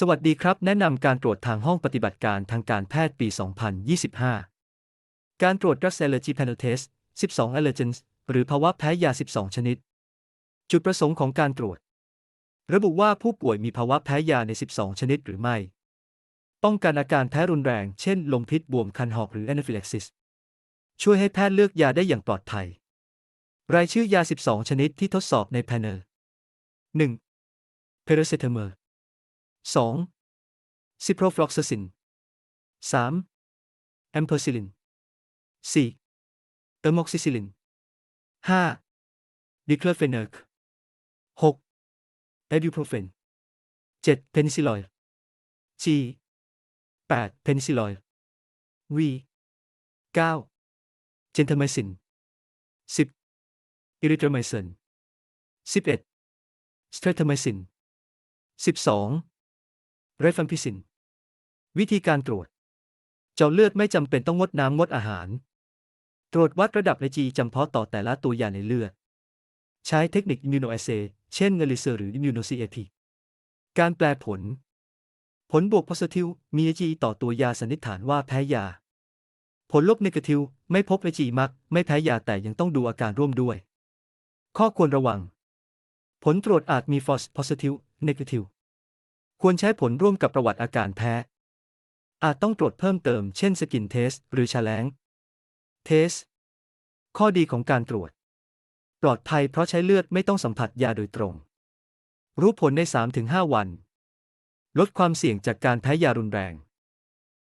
สวัสดีครับ แนะนำการตรวจทางห้องปฏิบัติการทางการแพทย์ปี 2025 การตรวจ Drug Allergy Panel Test 12 Allergens หรือภาวะแพ้ยา 12 ชนิด จุดประสงค์ของการตรวจ ระบุว่าผู้ป่วยมีภาวะแพ้ยาใน 12 ชนิดหรือไม่ ป้องกันอาการแพ้รุนแรง เช่น ลมพิษบวมคันหอกหรือ anaphylaxis ช่วยให้แพทย์เลือกยาได้อย่างปลอดภัย รายชื่อยา 12 ชนิดที่ทดสอบใน panel 1. Paracetamol 2. ซิโพรฟลอกซาซิน 3. แอมเพอร์ซิลิน 4. เออร์มอกซิซิลิน 5. ดิคลอเฟนัก 6. เอดิโพรเฟน 7. เพนิซิลอย G 8. เพนิซิลอย V 9. เจนทามซิน 10. อิริทรามซิน 11. สเตรทามซิน12 เรฟัมพิซิน วิธีการตรวจ เจ้าเลือดไม่จำเป็นต้องงดน้ำงดอาหาร ตรวจวัดระดับไลจีจำเพาะต่อแต่ละตัวยาในเลือด ใช้เทคนิคอิมมูโนเอสเซเช่นเงลิเซอร์หรืออิมมูโนซีเอทีการแปลผล ผลบวกโพซิทีฟมีไอจีต่อตัวยาสันนิษฐานว่าแพ้ยา ผลลบเนกาทีฟไม่พบไอจีมัก ไม่แพ้ยาแต่ยังต้องดูอาการร่วมด้วย ข้อควรระวัง ผลตรวจอาจมีฟอสโพซิทีฟเนกาทีฟ ควรใช้ผลร่วมกับประวัติอาการแพ้ อาจต้องตรวจเพิ่มเติมเช่นสกินเทสหรือชาแลงเทส ข้อดีของการตรวจ ปลอดภัยเพราะใช้เลือดไม่ต้องสัมผัสยาโดยตรง รู้ผลใน 3-5 วัน ลดความเสี่ยงจากการแพ้ยารุนแรง